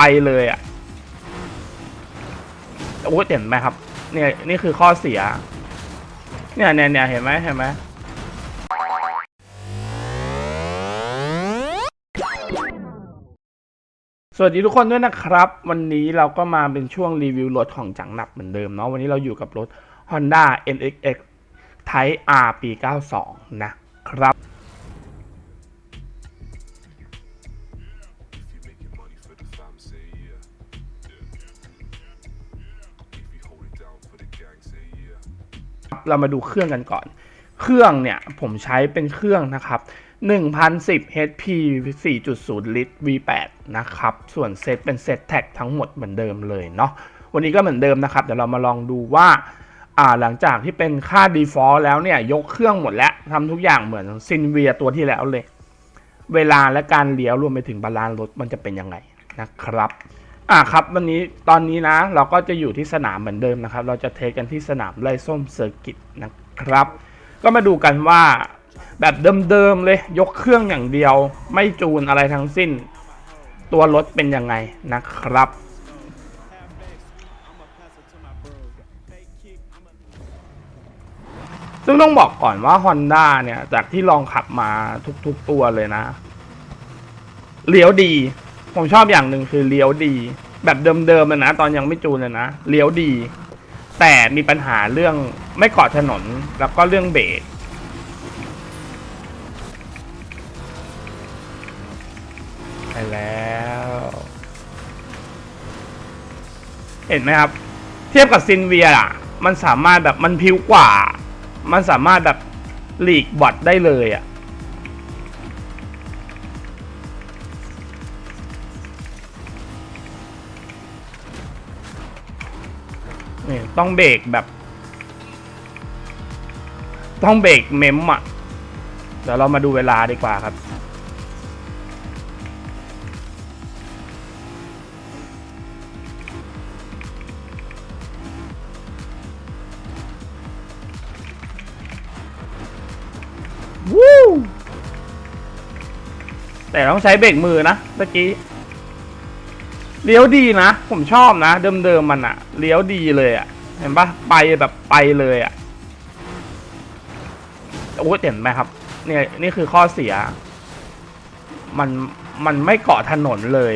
ไปเลยอะโอ้เห็นไหมครับ เนี่ยนี่คือข้อเสีย เนี่ยเนี่ยเนี่ยเห็นไหมเห็นไหมสวัสดีทุกคนด้วยนะครับ วันนี้เราก็มาเป็นช่วงรีวิวรถของจังหนับเหมือนเดิมเนาะวันนี้เราอยู่กับรถ Honda NXX Type R ปี 92 นะครับ เรามาดูเครื่องกันก่อน เครื่องเนี่ยผมใช้เป็นเครื่องนะครับ1010 HP 4.0 ลิตร V8 นะครับ ส่วนเซตเป็นเซตแท็กทั้งหมดเหมือนเดิมเลยเนาะ วันนี้ก็เหมือนเดิมนะครับ เดี๋ยวเรามาลองดูว่าอ่าหลังจากที่เป็นค่า default แล้วเนี่ย ยกเครื่องหมดแล้วทำทุกอย่างเหมือนซินเวียตัวที่แล้วเลย เวลาและการเลี้ยวรวมไปถึงบาลานซ์รถมันจะเป็นยังไงนะครับ อ่าครับวันนี้ตอนนี้นะเราก็จะอยู่ที่สนามเหมือนเดิมนะครับ เราจะเทสกันที่สนามไร่ส้มเซอร์กิตนะครับ ก็มาดูกันว่าแบบเดิมๆเลยยกเครื่องอย่างเดียว ไม่จูนอะไรทั้งสิ้น ตัวรถเป็นยังไงนะครับ ซึ่งต้องบอกก่อนว่า Honda เนี่ย จากที่ลองขับมาทุกๆตัวเลยนะเลี้ยวดี ผมชอบอย่างหนึ่งคือเลี้ยวดี แบบเดิมๆเลยนะ ตอนยังไม่จูนเลยนะเลี้ยวดี แต่มีปัญหาเรื่องไม่เกาะถนนแล้วก็เรื่องเบรกไปแล้ว เห็นไหมครับ เทียบกับซินเวียอะ มันสามารถแบบมันพิวกว่า มันสามารถแบบหลีกบอดได้เลยอะ นี่ต้องเบรกแบบ ต้องเบรกเมมอะเดี๋ยวเรามาดูเวลาดีกว่าครับ วู้แต่ต้องใช้เบรกมือนะเมื่อกี้ เลี้ยวดีนะ ผมชอบนะ เดิมๆมันอะเลี้ยวดีเลยอะเห็นปะไปแบบไปเลยอะโอ้เห็นไหมครับเนี่ยนี่คือข้อเสีย มันมันไม่เกาะถนนเลย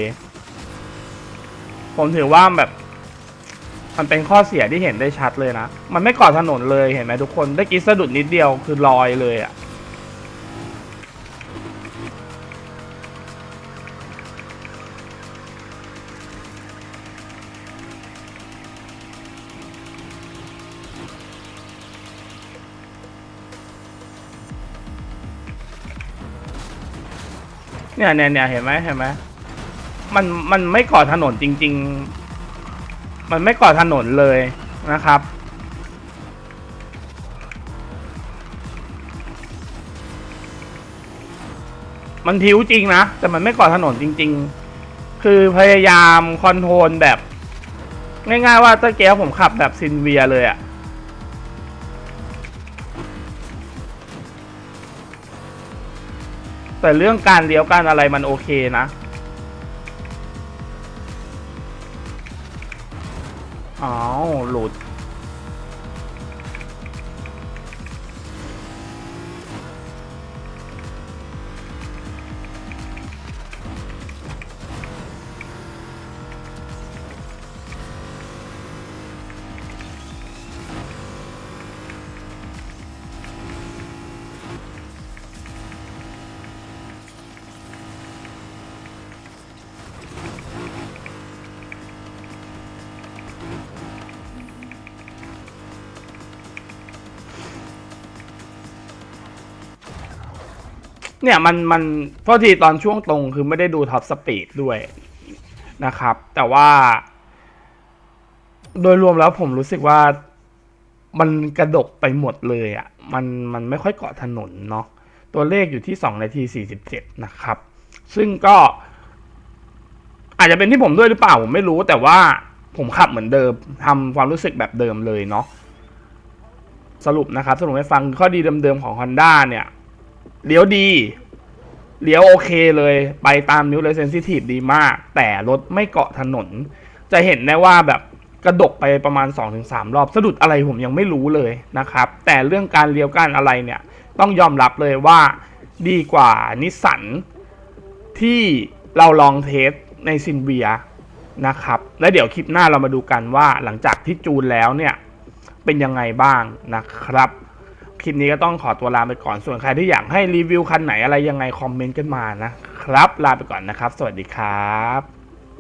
ผมถือว่าแบบ มันเป็นข้อเสียที่เห็นได้ชัดเลยนะ มันไม่เกาะถนนเลยเห็นไหมทุกคน ได้กี้สะดุดนิดเดียวคือลอยเลยอะ เนี่ยเนี่ยเนี่ยเห็นไหมเห็นไหมมันมันไม่ก่อถนนจริง ๆ มันไม่ก่อถนนเลยนะครับ มันพิ้วจริงนะ แต่มันไม่ก่อถนนจริง ๆ คือพยายามคอนโทรลแบบ ง่ายๆว่าตะเกียบผมขับแบบซินเวียเลยอะ แต่เรื่องการเลี้ยวการอะไรมันโอเคนะ อ้าว หลุด เนี่ยมันมันโทษทีตอนช่วงตรงคือไม่ได้ดูท็อปสปีดด้วยนะครับ แต่ว่า โดยรวมแล้วผมรู้สึกว่ามันกระดกไปหมดเลยอะ่ะ มันมันไม่ค่อยเกาะถนนเนาะตัวเลขอยู่ที่ 2 นาที 47 นะครับ ซึ่งก็อาจจะเป็นที่ผมด้วยหรือเปล่า ผมไม่รู้แต่ว่าผมขับเหมือนเดิมทำความรู้สึกแบบเดิมเลยเนาะสรุปนะครับ สรุปให้ฟังข้อดีเดิมๆของ Honda เนี่ย เลี้ยวดี เลี้ยวโอเคเลย ไปตามนิ้วเลยเซนซิทีฟดีมาก แต่รถไม่เกาะถนน จะเห็นได้ว่าแบบกระดกไปประมาณ 2-3 รอบ สะดุดอะไรผมยังไม่รู้เลยนะครับ แต่เรื่องการเลี้ยวการอะไรเนี่ย ต้องยอมรับเลยว่าดีกว่านิสสันที่เราลองเทสในซินเวียนะครับ และเดี๋ยวคลิปหน้าเรามาดูกันว่าหลังจากที่จูนแล้วเนี่ย เป็นยังไงบ้างนะครับ คลิปนี้ก็ต้องขอตัวลาไปก่อน ส่วนใครที่อยากให้รีวิวคันไหนอะไรยังไงคอมเมนต์กันมานะครับ ลาไปก่อนนะครับ สวัสดีครับ